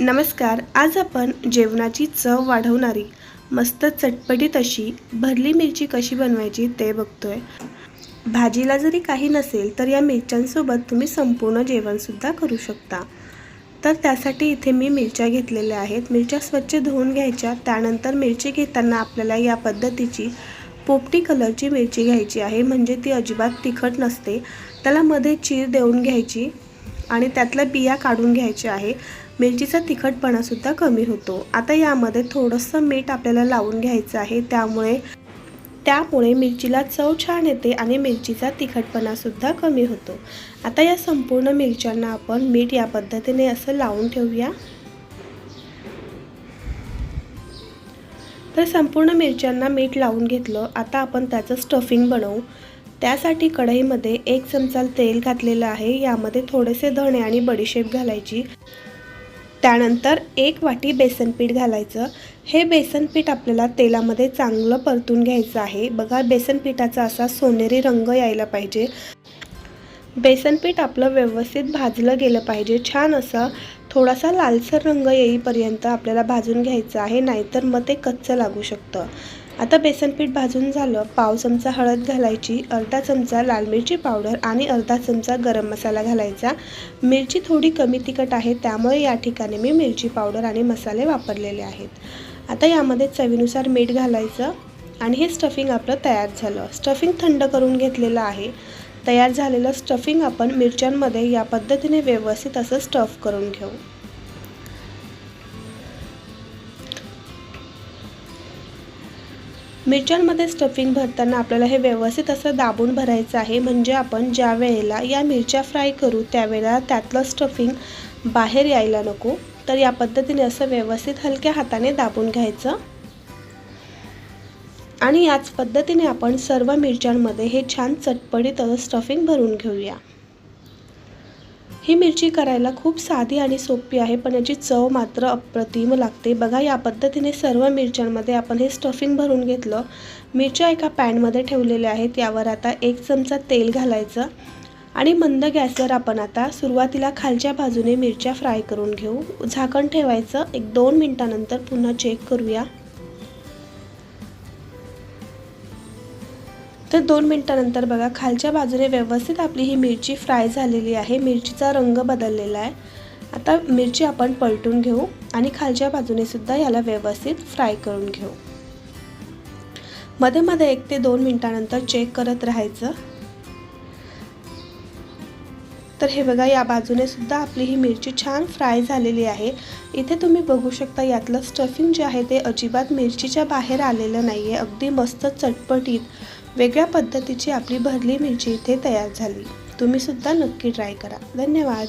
नमस्कार आज आपण जेवणाची चव वाढवणारी मस्त चटपटीत अशी भरली मिरची कशी बनवायची ते बघतोय. भाजीला जरी काही नसेल तर या मिरच्यांसोबत तुम्ही संपूर्ण जेवणसुद्धा करू शकता. तर त्यासाठी इथे मी मिरच्या घेतलेल्या आहेत. मिरच्या स्वच्छ धुवून घ्यायच्या त्यानंतर मिरची घेताना आपल्याला या पद्धतीची पोपटी कलरची मिरची घ्यायची आहे. म्हणजे ती अजिबात तिखट नसते. त्याला मध्ये चीर देऊन घ्यायची आणि त्यातल्या बिया काढून घ्यायच्या आहे. मिरचीचा तिखटपणासुद्धा कमी होतो. आता यामध्ये थोडंसं मीठ आपल्याला लावून घ्यायचं आहे. त्यामुळे त्यामुळे मिरचीला चव छान येते आणि मिरचीचा तिखटपणासुद्धा कमी होतो. आता या संपूर्ण मिरच्यांना आपण मीठ या पद्धतीने असं लावून ठेवूया. तर संपूर्ण मिरच्यांना मीठ लावून घेतलं. आता आपण त्याचं स्टफिंग बनवू. त्यासाठी कढईमध्ये एक चमचा तेल घातलेलं आहे. यामध्ये थोडेसे धणे आणि बडीशेप घालायची. त्यानंतर एक वाटी बेसन पीठ घालायचं. हे बेसन पीठ आपल्याला तेलामध्ये चांगलं परतून घ्यायचं आहे. बघा बेसन पिठाचा असा सोनेरी रंग यायला पाहिजे. बेसनपीठ आपलं व्यवस्थित भाजलं गेलं पाहिजे. छान असं थोडासा लालसर रंग येईपर्यंत आपल्याला भाजून घ्यायचं आहे नाहीतर मग ते कच्चं लागू शकतं. आता बेसनपीठ भाजून झालं पाव चमचा हळद घालायची अर्धा चमचा लाल मिरची पावडर आणि अर्धा चमचा गरम मसाला घालायचा. मिरची थोडी कमी तिखट आहे त्यामुळे या ठिकाणी मी मिरची पावडर आणि मसाले वापरलेले आहेत. आता यामध्ये चवीनुसार मीठ घालायचं आणि हे स्टफिंग आपलं तयार झालं. स्टफिंग थंड करून घेतलेलं आहे. तयार झालेलं स्टफिंग आपण मिरच्यांमध्ये या पद्धतीने व्यवस्थित असं स्टफ करून घेऊ. मिरच्यांमध्ये स्टफिंग भरताना आपल्याला हे व्यवस्थित असं दाबून भरायचं आहे. म्हणजे आपण ज्या वेळेला या मिरच्या फ्राय करू त्यावेळेला त्यातलं स्टफिंग बाहेर यायला नको. तर या पद्धतीने असं व्यवस्थित हलक्या हाताने दाबून घ्यायचं. आणि याच पद्धतीने आपण सर्व मिरच्यांमध्ये हे छान चटपटीत स्टफिंग भरून घेऊया. ही मिरची करायला खूप साधी आणि सोपी आहे पण याची चव मात्र अप्रतिम लागते. बघा या पद्धतीने सर्व मिरच्यांमध्ये आपण हे स्टफिंग भरून घेतलं. मिरच्या एका पॅनमध्ये ठेवलेल्या आहेत यावर आता एक चमचा तेल घालायचं आणि मंद गॅसवर आपण आता सुरुवातीला खालच्या बाजूने मिरच्या फ्राय करून घेऊ. झाकण ठेवायचं एक दोन मिनटानंतर पुन्हा चेक करूया. तर दोन मिनटानंतर बघा खालच्या बाजूने व्यवस्थित आपली ही मिरची फ्राय झालेली आहे. मिरचीचा रंग बदललेला आहे. आता मिरची आपण पलटून घेऊ आणि खालच्या बाजूनेसुद्धा याला व्यवस्थित फ्राय करून घेऊ. मध्ये मध्ये एक ते दोन मिनटानंतर चेक करत राहायचं. तर हे बघा या बाजूने सुद्धा आपली ही मिरची छान फ्राय झालेली आहे. इथे तुम्ही बघू शकता यातलं स्टफिंग जे आहे ते अजिबात मिरचीच्या बाहेर आलेलं नाही आहे अगदी मस्त चटपटीत वेगळ्या पद्धतीची आपली भरली मिरची इथे तयार झाली. तुम्हीसुद्धा नक्की ट्राय करा. धन्यवाद.